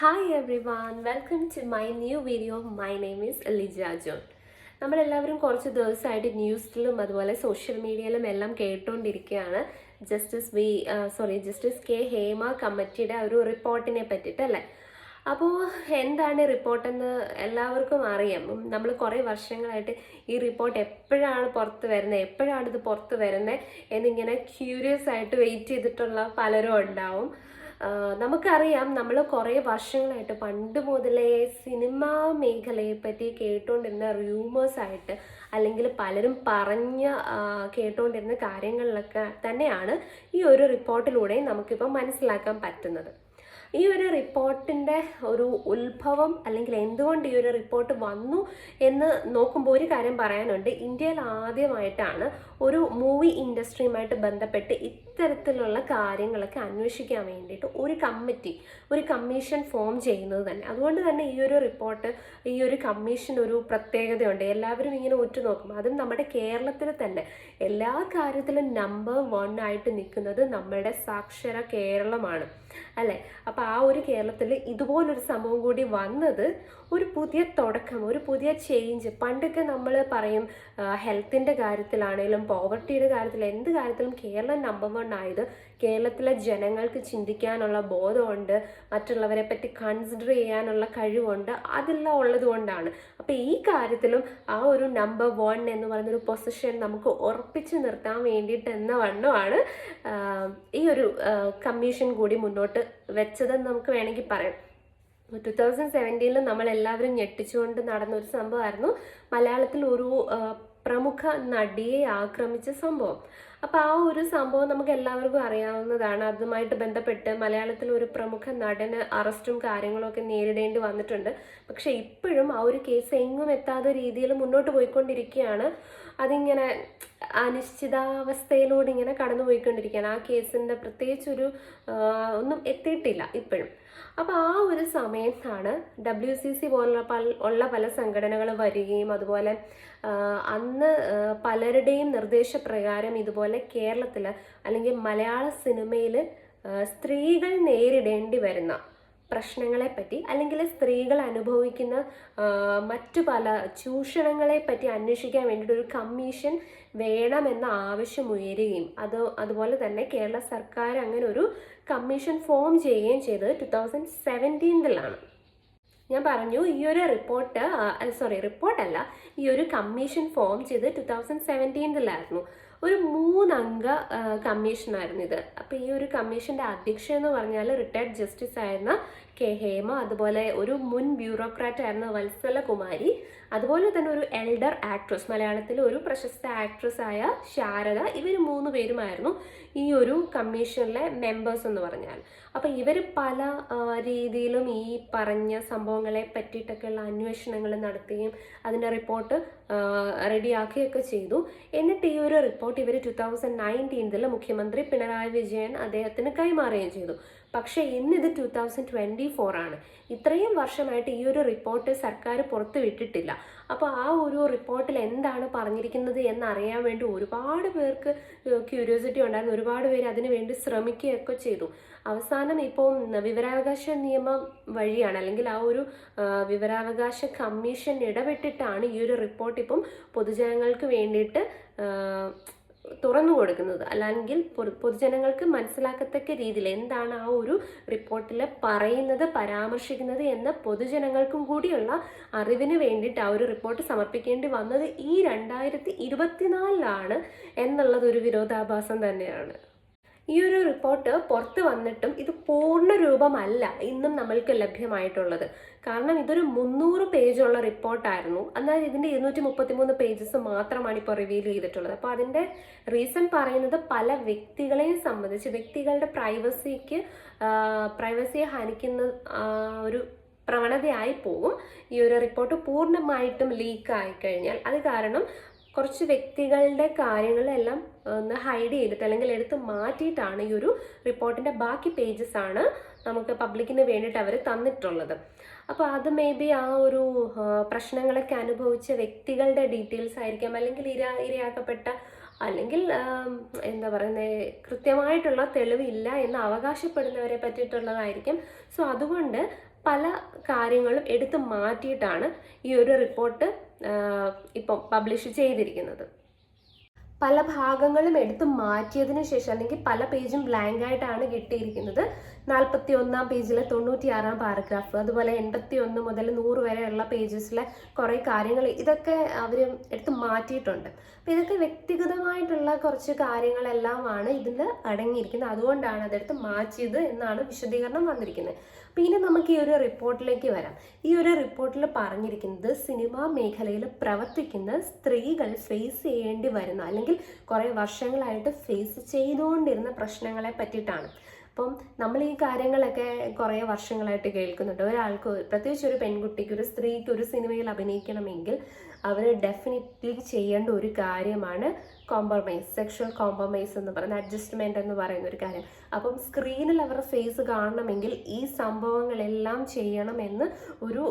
Hi everyone welcome to my new video my name is Lija John നമ്മളെല്ലാവരും കുറച്ച് ദിവസമായിട്ട് ന്യൂസിലും അതുപോലെ സോഷ്യൽ മീഡിയയിലും എല്ലാം കേട്ടുകൊണ്ടിരിക്കുകയാണ് justice V sorry justice K Hema കമ്മിറ്റിയുടെ ഒരു റിപ്പോർട്ടിനെ പറ്റിയിട്ടല്ലേ അപ്പോൾ എന്താണ് റിപ്പോർട്ടെന്ന് എല്ലാവർക്കും അറിയാം. നമ്മൾ കുറേ വർഷങ്ങളായിട്ട് ഈ റിപ്പോർട്ട് എപ്പോഴാണ് പുറത്ത് വരുന്നത് എപ്പോഴാണ് ഇത് പുറത്ത് വരുന്നത് എന്നിങ്ങനെ ക്യൂരിയസ് ആയിട്ട് വെയിറ്റ് ചെയ്തിട്ടുള്ള പലരും ഉണ്ടാവും. നമുക്കറിയാം നമ്മൾ കുറേ വർഷങ്ങളായിട്ട് പണ്ട് മുതലേ സിനിമാ മേഖലയെ പറ്റി കേട്ടുകൊണ്ടിരുന്ന റ്യൂമേഴ്സായിട്ട് അല്ലെങ്കിൽ പലരും പറഞ്ഞ് കേട്ടുകൊണ്ടിരുന്ന കാര്യങ്ങളിലൊക്കെ തന്നെയാണ് ഈ ഒരു റിപ്പോർട്ടിലൂടെ നമുക്കിപ്പോൾ മനസ്സിലാക്കാൻ പറ്റുന്നത്. ഈ ഒരു റിപ്പോർട്ടിന്റെ ഒരു ഉത്ഭവം അല്ലെങ്കിൽ എന്തുകൊണ്ട് ഈ ഒരു റിപ്പോർട്ട് വന്നു എന്ന് നോക്കുമ്പോൾ ഒരു കാര്യം പറയാനുണ്ട്. ഇന്ത്യയിൽ ആദ്യമായിട്ടാണ് ഒരു മൂവി ഇൻഡസ്ട്രിയുമായിട്ട് ബന്ധപ്പെട്ട് ഇത്തരത്തിലുള്ള കാര്യങ്ങളൊക്കെ അന്വേഷിക്കാൻ വേണ്ടിയിട്ട് ഒരു കമ്മിറ്റി ഒരു കമ്മീഷൻ ഫോം ചെയ്യുന്നത് തന്നെ. അതുകൊണ്ട് തന്നെ ഈ ഒരു റിപ്പോർട്ട് ഈ ഒരു കമ്മീഷൻ ഒരു പ്രത്യേകതയുണ്ട്. എല്ലാവരും ഇങ്ങനെ ഉറ്റുനോക്കും അതും നമ്മുടെ കേരളത്തിൽ തന്നെ. എല്ലാ കാര്യത്തിലും നമ്പർ വൺ ആയിട്ട് നിൽക്കുന്നത് നമ്മുടെ സാക്ഷര കേരളമാണ്. അല്ലേ? അപ്പോൾ ആ ഒരു കേരളത്തിൽ ഇതുപോലൊരു സംഭവം കൂടി വന്നത് ഒരു പുതിയ തുടക്കം ഒരു പുതിയ ചേഞ്ച് പണ്ടൊക്കെ നമ്മൾ പറയും ഹെൽത്തിന്റെ കാര്യത്തിലാണെങ്കിലും പോവർട്ടിയുടെ കാര്യത്തിൽ എന്ത് കാര്യത്തിലും കേരളം നമ്പർ വൺ ആയത് കേരളത്തിലെ ജനങ്ങൾക്ക് ചിന്തിക്കാനുള്ള ബോധമുണ്ട് മറ്റുള്ളവരെ പറ്റി കൺസിഡർ ചെയ്യാനുള്ള കഴിവുണ്ട് അതെല്ലാം ഉള്ളത് കൊണ്ടാണ്. അപ്പോൾ ഈ കാര്യത്തിലും ആ ഒരു നമ്പർ വൺ എന്ന് പറയുന്നൊരു പൊസിഷൻ നമുക്ക് ഉറപ്പിച്ചു നിർത്താൻ വേണ്ടിയിട്ട് എന്ന വണ്ണമാണ് ഈ ഒരു കമ്മീഷൻ കൂടി മുന്നോട്ട് വെച്ചതെന്ന് നമുക്ക് വേണമെങ്കിൽ പറയാം. ടു തൗസൻഡ് സെവന്റീനിൽ നമ്മൾ എല്ലാവരും ഞെട്ടിച്ചുകൊണ്ട് നടന്ന ഒരു സംഭവമായിരുന്നു. മലയാളത്തിൽ ഒരു പ്രമുഖ നടിയെ ആക്രമിച്ച സംഭവം. അപ്പോൾ ആ ഒരു സംഭവം നമുക്ക് എല്ലാവർക്കും അറിയാവുന്നതാണ്. അതുമായിട്ട് ബന്ധപ്പെട്ട് മലയാളത്തിൽ ഒരു പ്രമുഖ നടന് അറസ്റ്റും കാര്യങ്ങളൊക്കെ നേരിടേണ്ടി വന്നിട്ടുണ്ട്. പക്ഷേ ഇപ്പോഴും ആ ഒരു കേസ് എങ്ങും എത്താത്ത രീതിയിൽ മുന്നോട്ട് പോയിക്കൊണ്ടിരിക്കുകയാണ്. അതിങ്ങനെ അനിശ്ചിതാവസ്ഥയിലൂടെ ഇങ്ങനെ കടന്നുപോയിക്കൊണ്ടിരിക്കുകയാണ്. ആ കേസിന്റെ പ്രത്യേകിച്ചൊരു ഒന്നും എത്തിയിട്ടില്ല ഇപ്പോഴും. അപ്പോൾ ആ ഒരു സമയത്താണ് ഡബ്ല്യു സി സി പോലുള്ള പല ഉള്ള പല സംഘടനകൾ വരികയും അതുപോലെ അന്ന് പലരുടെയും നിർദ്ദേശപ്രകാരം ഇതുപോലെ കേരളത്തിൽ അല്ലെങ്കിൽ മലയാള സിനിമയിൽ സ്ത്രീകൾ നേരിടേണ്ടി വരുന്ന പ്രശ്നങ്ങളെ പറ്റി അല്ലെങ്കിൽ സ്ത്രീകൾ അനുഭവിക്കുന്ന മറ്റു പല ചൂഷണങ്ങളെപ്പറ്റി അന്വേഷിക്കാൻ വേണ്ടിയിട്ട് ഒരു കമ്മീഷൻ വേണമെന്ന ആവശ്യം ഉയരുകയും അത് അതുപോലെ തന്നെ കേരള സർക്കാർ അങ്ങനെ ഒരു കമ്മീഷൻ ഫോം ചെയ്യുകയും ചെയ്തത് ടു തൗസൻഡ് സെവന്റീനിലാണ് ഞാൻ പറഞ്ഞു ഈ ഒരു റിപ്പോർട്ട് സോറി റിപ്പോർട്ടല്ല ഈ ഒരു കമ്മീഷൻ ഫോം ചെയ്ത് ടു തൗസൻഡ് സെവന്റീനിലായിരുന്നു ഒരു മൂന്നംഗ കമ്മീഷനായിരുന്നു ഇത്. അപ്പോൾ ഈ ഒരു കമ്മീഷന്റെ അധ്യക്ഷ എന്ന് പറഞ്ഞാൽ റിട്ടയർഡ് ജസ്റ്റിസ് ആയിരുന്ന കെ ഹേമ അതുപോലെ ഒരു മുൻ ബ്യൂറോക്രാറ്റ് ആയിരുന്ന വത്സല കുമാരി അതുപോലെ തന്നെ ഒരു എൽഡർ ആക്ട്രസ് മലയാളത്തിലെ ഒരു പ്രശസ്ത ആക്ട്രസ് ആയ ശാരദ ഇവർ മൂന്ന് പേരുമായിരുന്നു ഈ ഒരു കമ്മീഷനിലെ മെമ്പേഴ്സ് എന്ന് പറഞ്ഞാൽ. അപ്പോൾ ഇവർ പല രീതിയിലും ഈ പറഞ്ഞ സംഭവങ്ങളെ പറ്റിയിട്ടൊക്കെയുള്ള അന്വേഷണങ്ങൾ നടത്തുകയും അതിന്റെ റിപ്പോർട്ട് റെഡിയാക്കുകയൊക്കെ ചെയ്തു. എന്നിട്ട് ഈ ഒരു റിപ്പോർട്ട് ഇവർ ടു തൗസൻഡ് നയന്റീനിൽ മുഖ്യമന്ത്രി പിണറായി വിജയൻ അദ്ദേഹത്തിന് കൈമാറുകയും ചെയ്തു. പക്ഷേ ഇന്നിത് ടു തൗസൻഡ് ട്വന്റി ഫോർ ആണ്. ഇത്രയും വർഷമായിട്ട് ഈ ഒരു റിപ്പോർട്ട് സർക്കാർ പുറത്തു വിട്ടിട്ടില്ല. അപ്പോൾ ആ ഒരു റിപ്പോർട്ടിൽ എന്താണ് പറഞ്ഞിരിക്കുന്നത് എന്നറിയാൻ വേണ്ടി ഒരുപാട് പേർക്ക് ക്യൂരിയോസിറ്റി ഉണ്ടായിരുന്നു. ഒരുപാട് പേര് അതിനു വേണ്ടി ശ്രമിക്കുകയൊക്കെ ചെയ്തു. അവസാനം ഇപ്പോൾ വിവരാവകാശ നിയമം വഴിയാണ് അല്ലെങ്കിൽ ആ ഒരു വിവരാവകാശ കമ്മീഷൻ ഇടപെട്ടിട്ടാണ് ഈ ഒരു റിപ്പോർട്ട് ഇപ്പം പൊതുജനങ്ങൾക്ക് വേണ്ടിയിട്ട് തുറന്നു കൊടുക്കുന്നത്. അല്ലെങ്കിൽ പൊതുജനങ്ങൾക്ക് മനസ്സിലാക്കത്തക്ക രീതിയിൽ എന്താണ് ആ ഒരു റിപ്പോർട്ടിൽ പറയുന്നത് പരാമർശിക്കുന്നത് എന്ന പൊതുജനങ്ങൾക്കും കൂടിയുള്ള അറിവിന് വേണ്ടിയിട്ട് ആ ഒരു റിപ്പോർട്ട് സമർപ്പിക്കേണ്ടി വന്നത് ഈ രണ്ടായിരത്തി ഇരുപത്തിനാലിലാണ് എന്നുള്ളത് ഒരു വിരോധാഭാസം തന്നെയാണ്. ഈ ഒരു റിപ്പോർട്ട് പുറത്ത് വന്നിട്ടും ഇത് പൂർണ രൂപമല്ല ഇന്നും നമ്മൾക്ക് ലഭ്യമായിട്ടുള്ളത്. കാരണം ഇതൊരു മുന്നൂറ് പേജുള്ള റിപ്പോർട്ടായിരുന്നു എന്നാൽ ഇതിന്റെ ഇരുന്നൂറ്റി മുപ്പത്തി മൂന്ന് പേജസ് മാത്രമാണ് ഇപ്പോൾ റിവീൽ ചെയ്തിട്ടുള്ളത്. അപ്പോൾ അതിന്റെ റീസൺ പറയുന്നത് പല വ്യക്തികളെയും സംബന്ധിച്ച് വ്യക്തികളുടെ പ്രൈവസിക്ക് പ്രൈവസിയെ ഹനിക്കുന്ന ഒരു പ്രവണതയായി പോകും. ഈ ഒരു റിപ്പോർട്ട് പൂർണമായിട്ടും ലീക്ക് ആയി കഴിഞ്ഞാൽ. അത് കാരണം കുറച്ച് വ്യക്തികളുടെ കാര്യങ്ങളെല്ലാം ഒന്ന് ഹൈഡ് ചെയ്തിട്ട് അല്ലെങ്കിൽ എടുത്ത് മാറ്റിയിട്ടാണ് ഈ ഒരു റിപ്പോർട്ടിന്റെ ബാക്കി പേജസ് ആണ് നമുക്ക് പബ്ലിക്കിന് വേണ്ടിയിട്ട് അവർ തന്നിട്ടുള്ളത്. അപ്പോൾ അത് മേ ബി ആ ഒരു പ്രശ്നങ്ങളൊക്കെ അനുഭവിച്ച വ്യക്തികളുടെ ഡീറ്റെയിൽസ് ആയിരിക്കാം. അല്ലെങ്കിൽ ഇര ഇരയാക്കപ്പെട്ട അല്ലെങ്കിൽ എന്താ പറയുന്നത് കൃത്യമായിട്ടുള്ള തെളിവില്ല എന്ന് അവകാശപ്പെടുന്നവരെ പറ്റിയിട്ടുള്ളതായിരിക്കും. സോ അതുകൊണ്ട് പല കാര്യങ്ങളും എടുത്തു മാറ്റിയിട്ടാണ് ഈ ഒരു റിപ്പോർട്ട് ഇപ്പം പബ്ലിഷ് ചെയ്തിരിക്കുന്നത്. പല ഭാഗങ്ങളും എടുത്ത് മാറ്റിയതിനു ശേഷം അല്ലെങ്കിൽ പല പേജും ബ്ലാങ്ക് ആയിട്ടാണ് കിട്ടിയിരിക്കുന്നത്. നാൽപ്പത്തി ഒന്നാം പേജിലെ തൊണ്ണൂറ്റിയാറാം പാരഗ്രാഫ് അതുപോലെ എൺപത്തി ഒന്ന് മുതൽ നൂറ് വരെയുള്ള പേജസിലെ കുറേ കാര്യങ്ങൾ ഇതൊക്കെ അവർ എടുത്ത് മാറ്റിയിട്ടുണ്ട്. അപ്പം ഇതൊക്കെ വ്യക്തിഗതമായിട്ടുള്ള കുറച്ച് കാര്യങ്ങളെല്ലാമാണ് ഇതിൽ അടങ്ങിയിരിക്കുന്നത്. അതുകൊണ്ടാണ് അതെടുത്ത് മാറ്റിയത് എന്നാണ് വിശദീകരണം വന്നിരിക്കുന്നത്. ഇനി നമുക്ക് ഈ ഒരു റിപ്പോർട്ടിലേക്ക് വരാം. ഈ ഒരു റിപ്പോർട്ടിൽ പറഞ്ഞിരിക്കുന്നത് സിനിമാ മേഖലയിൽ പ്രവർത്തിക്കുന്ന സ്ത്രീകൾ ഫേസ് ചെയ്യേണ്ടി വരുന്ന അല്ലെങ്കിൽ കുറേ വർഷങ്ങളായിട്ട് ഫേസ് ചെയ്തുകൊണ്ടിരുന്ന പ്രശ്നങ്ങളെ പറ്റിയിട്ടാണ്. അപ്പം നമ്മൾ ഈ കാര്യങ്ങളൊക്കെ കുറേ വർഷങ്ങളായിട്ട് കേൾക്കുന്നുണ്ട്. ഒരാൾക്ക് പ്രത്യേകിച്ച് ഒരു പെൺകുട്ടിക്ക് ഒരു സ്ത്രീക്ക് ഒരു സിനിമയിൽ അഭിനയിക്കണമെങ്കിൽ അവർ ഡെഫിനറ്റ്ലി ചെയ്യേണ്ട ഒരു കാര്യമാണ് കോംപ്രമൈസ് സെക്ഷൽ കോംപ്രമൈസ് എന്ന് പറയുന്ന അഡ്ജസ്റ്റ്മെന്റ് എന്ന് പറയുന്ന ഒരു കാര്യം. അപ്പം സ്ക്രീനിൽ അവരുടെ ഫേസ് കാണണമെങ്കിൽ ഈ സംഭവങ്ങളെല്ലാം ചെയ്യണമെന്ന് ഒരു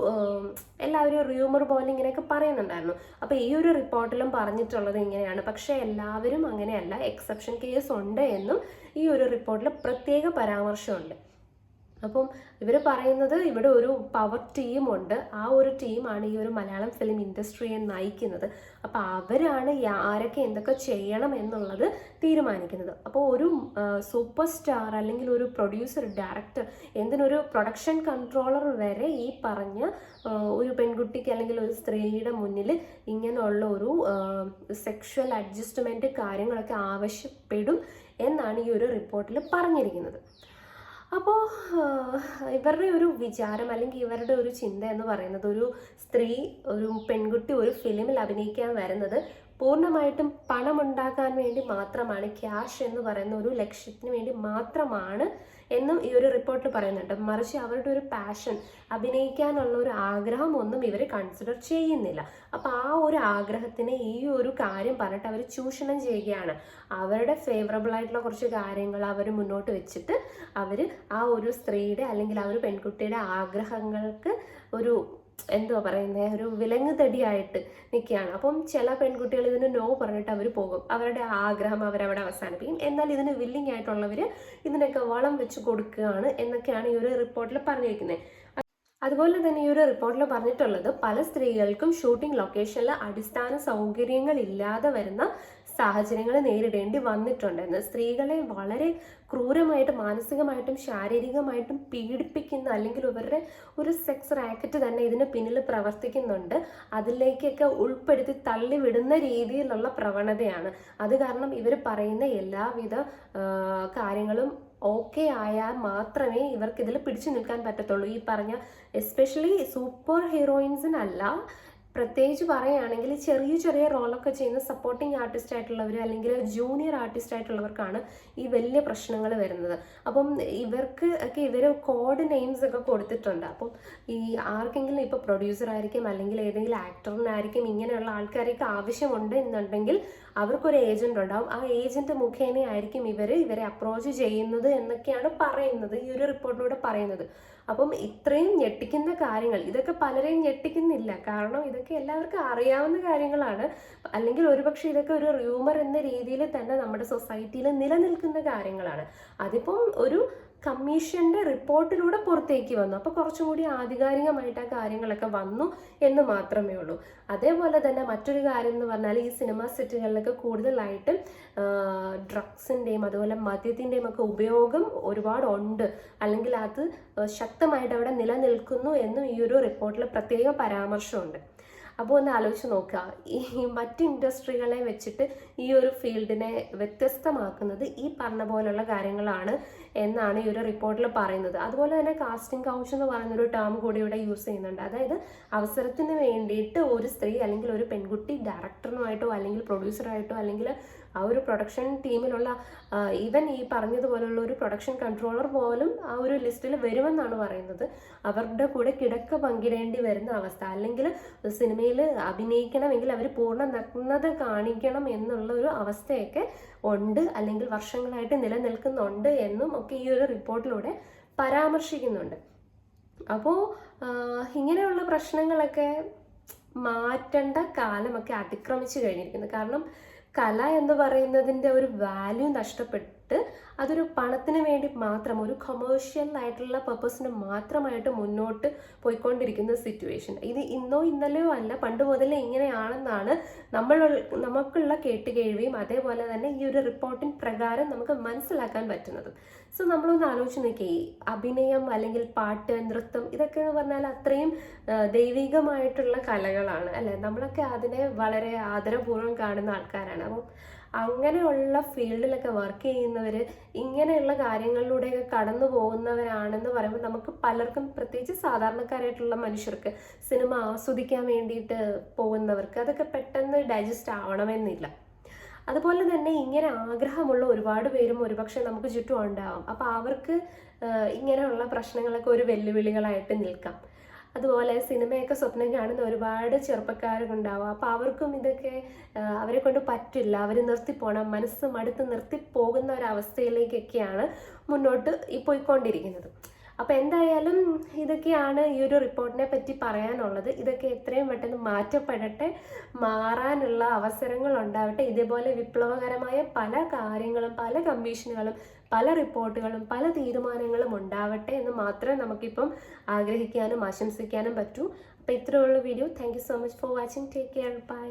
എല്ലാവരും റൂമർ പോലെ ഇങ്ങനെയൊക്കെ പറയുന്നുണ്ടായിരുന്നു. അപ്പോൾ ഈ ഒരു റിപ്പോർട്ടിലും പറഞ്ഞിട്ടുള്ളത് ഇങ്ങനെയാണ്. പക്ഷേ എല്ലാവരും അങ്ങനെയല്ല. എക്സെപ്ഷൻ കേസ് ഉണ്ട് എന്നും ഈ ഒരു റിപ്പോർട്ടിൽ പ്രത്യേക പരാമർശമുണ്ട്. അപ്പം ഇവർ പറയുന്നത് ഇവിടെ ഒരു പവർ ടീമുണ്ട് ആ ഒരു ടീമാണ് ഈ ഒരു മലയാളം ഫിലിം ഇൻഡസ്ട്രിയെ നയിക്കുന്നത്. അപ്പോൾ അവരാണ് ആരൊക്കെ എന്തൊക്കെ ചെയ്യണം എന്നുള്ളത് തീരുമാനിക്കുന്നത്. അപ്പോൾ ഒരു സൂപ്പർ സ്റ്റാർ അല്ലെങ്കിൽ ഒരു പ്രൊഡ്യൂസർ ഡയറക്ടർ എന്തിനൊരു പ്രൊഡക്ഷൻ കൺട്രോളർ വരെ ഈ പറഞ്ഞ ഒരു പെൺകുട്ടിക്ക് അല്ലെങ്കിൽ ഒരു സ്ത്രീയുടെ മുന്നിൽ ഇങ്ങനെയുള്ള ഒരു സെക്ഷൽ അഡ്ജസ്റ്റ്മെന്റ് കാര്യങ്ങളൊക്കെ ആവശ്യപ്പെടും എന്നാണ് ഈ ഒരു റിപ്പോർട്ടിൽ പറഞ്ഞിരിക്കുന്നത്. അപ്പോൾ ഇവരുടെ ഒരു വിചാരം അല്ലെങ്കിൽ ഇവരുടെ ഒരു ചിന്ത എന്ന് പറയുന്നത് ഒരു സ്ത്രീ ഒരു പെൺകുട്ടി ഒരു ഫിലിമിൽ അഭിനയിക്കാൻ വരുന്നത് പൂർണമായിട്ടും പണമുണ്ടാക്കാൻ വേണ്ടി മാത്രമാണ് ക്യാഷ് എന്ന് പറയുന്ന ഒരു ലക്ഷ്യത്തിന് വേണ്ടി മാത്രമാണ് എന്നും ഈ ഒരു റിപ്പോർട്ടിൽ പറയുന്നുണ്ട്. മറിച്ച് അവരുടെ ഒരു പാഷൻ അഭിനയിക്കാനുള്ള ഒരു ആഗ്രഹം ഒന്നും ഇവർ കൺസിഡർ ചെയ്യുന്നില്ല. അപ്പോൾ ആ ഒരു ആഗ്രഹത്തിന് ഈ ഒരു കാര്യം പറഞ്ഞിട്ട് അവർ ചൂഷണം ചെയ്യുകയാണ്. അവരുടെ ഫേവറബിൾ ആയിട്ടുള്ള കുറച്ച് കാര്യങ്ങൾ അവർ മുന്നോട്ട് വെച്ചിട്ട് അവർ ആ ഒരു സ്ത്രീയുടെ അല്ലെങ്കിൽ ആ ഒരു പെൺകുട്ടിയുടെ ആഗ്രഹങ്ങൾക്ക് ഒരു എന്തുവാ പറയുന്നത് ഒരു വിലങ്ങ് തടിയായിട്ട് നിൽക്കുകയാണ് അപ്പം ചില പെൺകുട്ടികൾ ഇതിന് നോ പറഞ്ഞിട്ട് അവർ പോകും. അവരുടെ ആഗ്രഹം അവരവിടെ അവസാനിപ്പിക്കും. എന്നാൽ ഇതിന് വില്ലിങ് ആയിട്ടുള്ളവർ ഇതിനൊക്കെ വളം വെച്ച് കൊടുക്കുകയാണ് എന്നൊക്കെയാണ് ഈ ഒരു റിപ്പോർട്ടിൽ പറഞ്ഞിരിക്കുന്നത്. അതുപോലെ തന്നെ ഈ ഒരു റിപ്പോർട്ടിൽ പറഞ്ഞിട്ടുള്ളത് പല സ്ത്രീകൾക്കും ഷൂട്ടിംഗ് ലൊക്കേഷനിൽ അടിസ്ഥാന സൗകര്യങ്ങൾ ഇല്ലാതെ വരുന്ന സാഹചര്യങ്ങൾ നേരിടേണ്ടി വന്നിട്ടുണ്ടെന്ന് സ്ത്രീകളെ വളരെ ക്രൂരമായിട്ട് മാനസികമായിട്ടും ശാരീരികമായിട്ടും പീഡിപ്പിക്കുന്ന അല്ലെങ്കിൽ ഇവരുടെ ഒരു സെക്സ് റാക്കറ്റ് തന്നെ ഇതിന് പിന്നിൽ പ്രവർത്തിക്കുന്നുണ്ട്. അതിലേക്കൊക്കെ ഉൾപ്പെടുത്തി തള്ളിവിടുന്ന രീതിയിലുള്ള പ്രവണതയാണ്. അത് കാരണം ഇവർ പറയുന്ന എല്ലാവിധ കാര്യങ്ങളും ഓക്കെ ആയാൽ മാത്രമേ ഇവർക്ക് ഇതിൽ പിടിച്ചു നിൽക്കാൻ പറ്റത്തുള്ളൂ. ഈ പറഞ്ഞ എസ്പെഷ്യലി സൂപ്പർ ഹീറോയിൻസിനല്ല പ്രത്യേകിച്ച് പറയുകയാണെങ്കിൽ ചെറിയ ചെറിയ റോളൊക്കെ ചെയ്യുന്ന സപ്പോർട്ടിംഗ് ആർട്ടിസ്റ്റ് ആയിട്ടുള്ളവർ അല്ലെങ്കിൽ ജൂനിയർ ആർട്ടിസ്റ്റ് ആയിട്ടുള്ളവർക്കാണ് ഈ വലിയ പ്രശ്നങ്ങൾ വരുന്നത്. അപ്പം ഇവർക്ക് ഒക്കെ ഇവർ കോഡ് നെയിംസ് ഒക്കെ കൊടുത്തിട്ടുണ്ട്. അപ്പം ഈ ആർക്കെങ്കിലും ഇപ്പോൾ പ്രൊഡ്യൂസർ ആയിരിക്കും അല്ലെങ്കിൽ ഏതെങ്കിലും ആക്ടറിനായിരിക്കും ഇങ്ങനെയുള്ള ആൾക്കാരൊക്കെ ആവശ്യമുണ്ട് എന്നുണ്ടെങ്കിൽ അവർക്കൊരു ഏജന്റ് ഉണ്ടാവും. ആ ഏജന്റ് മുഖേനയായിരിക്കും ഇവർ ഇവരെ അപ്രോച്ച് ചെയ്യുന്നത് എന്നൊക്കെയാണ് പറയുന്നത്. ഈ ഒരു റിപ്പോർട്ടിലൂടെ പറയുന്നത്. അപ്പം ഇത്രയും ഞെട്ടിക്കുന്ന കാര്യങ്ങൾ ഇതൊക്കെ പലരെയും ഞെട്ടിക്കുന്നില്ല. കാരണം ഇതൊക്കെ എല്ലാവർക്കും അറിയാവുന്ന കാര്യങ്ങളാണ്. അല്ലെങ്കിൽ ഒരുപക്ഷെ ഇതൊക്കെ ഒരു റൂമർ എന്ന രീതിയിൽ തന്നെ നമ്മുടെ സൊസൈറ്റിയിൽ നിലനിൽക്കുന്ന കാര്യങ്ങളാണ്. അതിപ്പം ഒരു കമ്മീഷന്റെ റിപ്പോർട്ടിലൂടെ പുറത്തേക്ക് വന്നു. അപ്പോൾ കുറച്ചും കൂടി ആധികാരികമായിട്ട് ആ കാര്യങ്ങളൊക്കെ വന്നു എന്ന് മാത്രമേ ഉള്ളൂ. അതേപോലെ തന്നെ മറ്റൊരു കാര്യം എന്ന് പറഞ്ഞാൽ ഈ സിനിമാ സെറ്റുകളിലൊക്കെ കൂടുതലായിട്ട് ഡ്രഗ്സിന്റെയും അതുപോലെ മദ്യത്തിന്റെയും ഒക്കെ ഉപയോഗം ഒരുപാട് ഉണ്ട് അല്ലെങ്കിൽ അത് ശക്തമായിട്ട് അവിടെ നിലനിൽക്കുന്നു എന്നും ഈ ഒരു റിപ്പോർട്ടിൽ പ്രത്യേക പരാമർശമുണ്ട്. അപ്പോൾ ഒന്ന് ആലോചിച്ച് നോക്കുക. ഈ മറ്റ് ഇൻഡസ്ട്രികളെ വെച്ചിട്ട് ഈ ഒരു ഫീൽഡിനെ വ്യത്യസ്തമാക്കുന്നത് ഈ പറഞ്ഞ പോലുള്ള കാര്യങ്ങളാണ് എന്നാണ് ഈ ഒരു റിപ്പോർട്ടിൽ പറയുന്നത്. അതുപോലെ തന്നെ കാസ്റ്റിംഗ് കൗച്ച് എന്ന് പറയുന്നൊരു ടേം കൂടി ഇവിടെ യൂസ് ചെയ്യുന്നുണ്ട്. അതായത് അവസരത്തിന് വേണ്ടിയിട്ട് ഒരു സ്ത്രീ അല്ലെങ്കിൽ ഒരു പെൺകുട്ടി ഡയറക്ടറിനുമായിട്ടോ അല്ലെങ്കിൽ പ്രൊഡ്യൂസറായിട്ടോ അല്ലെങ്കിൽ ആ ഒരു പ്രൊഡക്ഷൻ ടീമിലുള്ള ഈവൻ ഈ പറഞ്ഞതുപോലുള്ള ഒരു പ്രൊഡക്ഷൻ കൺട്രോളർ പോലും ആ ഒരു ലിസ്റ്റിൽ വരുമെന്നാണ് പറയുന്നത്. അവരുടെ കൂടെ കിടക്ക പങ്കിടേണ്ടി വരുന്ന അവസ്ഥ. അല്ലെങ്കിൽ സിനിമയിൽ അഭിനയിക്കണമെങ്കിൽ അവർ പൂർണ നഗ്നത കാണിക്കണം എന്നുള്ള ഒരു അവസ്ഥയൊക്കെ ഉണ്ട്. അല്ലെങ്കിൽ വർഷങ്ങളായിട്ട് നിലനിൽക്കുന്നുണ്ട് എന്നും ഒക്കെ ഈ ഒരു റിപ്പോർട്ടിലൂടെ പരാമർശിക്കുന്നുണ്ട്. അപ്പോൾ ഇങ്ങനെയുള്ള പ്രശ്നങ്ങളൊക്കെ മാറ്റേണ്ട കാലമൊക്കെ അതിക്രമിച്ചു കഴിഞ്ഞിരിക്കുന്നു. കാരണം കല എന്ന് പറയുന്നതിന്റെ ഒരു വാല്യൂ നഷ്ടപ്പെട്ട് അതൊരു പണത്തിന് വേണ്ടി മാത്രം ഒരു കൊമേഴ്ഷ്യൽ ആയിട്ടുള്ള പർപ്പസിന് മാത്രമായിട്ട് മുന്നോട്ട് പോയിക്കൊണ്ടിരിക്കുന്ന സിറ്റുവേഷൻ ഇത് ഇന്നോ ഇന്നലെയോ അല്ല പണ്ട് മുതലേ ഇങ്ങനെയാണെന്നാണ് നമ്മൾ നമുക്കുള്ള കേട്ടുകേഴ്വിയും അതേപോലെ തന്നെ ഈ ഒരു റിപ്പോർട്ടിൻ പ്രകാരം നമുക്ക് മനസ്സിലാക്കാൻ പറ്റുന്നത്. സോ നമ്മളൊന്ന് ആലോചിച്ച് നോക്കിയേ അഭിനയം അല്ലെങ്കിൽ പാട്ട് നൃത്തം ഇതൊക്കെ എന്ന് പറഞ്ഞാൽ അത്രയും ദൈവികമായിട്ടുള്ള കലകളാണ് അല്ലേ? നമ്മളൊക്കെ അതിനെ വളരെ ആദരപൂർവം കാണുന്ന ആൾക്കാരാണ്. അപ്പം അങ്ങനെയുള്ള ഫീൽഡിലൊക്കെ വർക്ക് ചെയ്യുന്നവർ ഇങ്ങനെയുള്ള കാര്യങ്ങളിലൂടെയൊക്കെ കടന്നു പോകുന്നവരാണെന്ന് പറയുമ്പോൾ നമുക്ക് പലർക്കും പ്രത്യേകിച്ച് സാധാരണക്കാരായിട്ടുള്ള മനുഷ്യർക്ക് സിനിമ ആസ്വദിക്കാൻ വേണ്ടിയിട്ട് പോകുന്നവർക്ക് അതൊക്കെ പെട്ടെന്ന് ഡൈജസ്റ്റ് ആവണമെന്നില്ല. അതുപോലെ തന്നെ ഇങ്ങനെ ആഗ്രഹമുള്ള ഒരുപാട് പേരും ഒരുപക്ഷെ നമുക്ക് ചുറ്റും ഉണ്ടാവും. അപ്പോൾ അവർക്ക് ഇങ്ങനെയുള്ള പ്രശ്നങ്ങളൊക്കെ ഒരു വെല്ലുവിളികളായിട്ട് നിൽക്കാം. അതുപോലെ സിനിമയൊക്കെ സ്വപ്നം കാണുന്ന ഒരുപാട് ചെറുപ്പക്കാരുണ്ടാവും. അപ്പോൾ അവർക്കും ഇതൊക്കെ അവരെ കൊണ്ട് പറ്റില്ല. അവർ നിർത്തിപ്പോണം മനസ്സ് മടുത്ത് നിർത്തിപ്പോകുന്ന ഒരവസ്ഥയിലേക്കൊക്കെയാണ് മുന്നോട്ട് ഈ പോയിക്കൊണ്ടിരിക്കുന്നത്. അപ്പോൾ എന്തായാലും ഇതൊക്കെയാണ് ഈ ഒരു റിപ്പോർട്ടിനെ പറ്റി പറയാനുള്ളത്. ഇതൊക്കെ എത്രയും പെട്ടെന്ന് മാറ്റപ്പെടട്ടെ മാറാനുള്ള അവസരങ്ങൾ ഉണ്ടാവട്ടെ. ഇതേപോലെ വിപ്ലവകരമായ പല കാര്യങ്ങളും പല കമ്മീഷനുകളും പല റിപ്പോർട്ടുകളും പല തീരുമാനങ്ങളും ഉണ്ടാവട്ടെ എന്ന് മാത്രമേ നമുക്കിപ്പം ആഗ്രഹിക്കാനും ആശംസിക്കാനും പറ്റൂ. അപ്പോൾ ഇത്രയുള്ള video. Thank so much for watching take care bye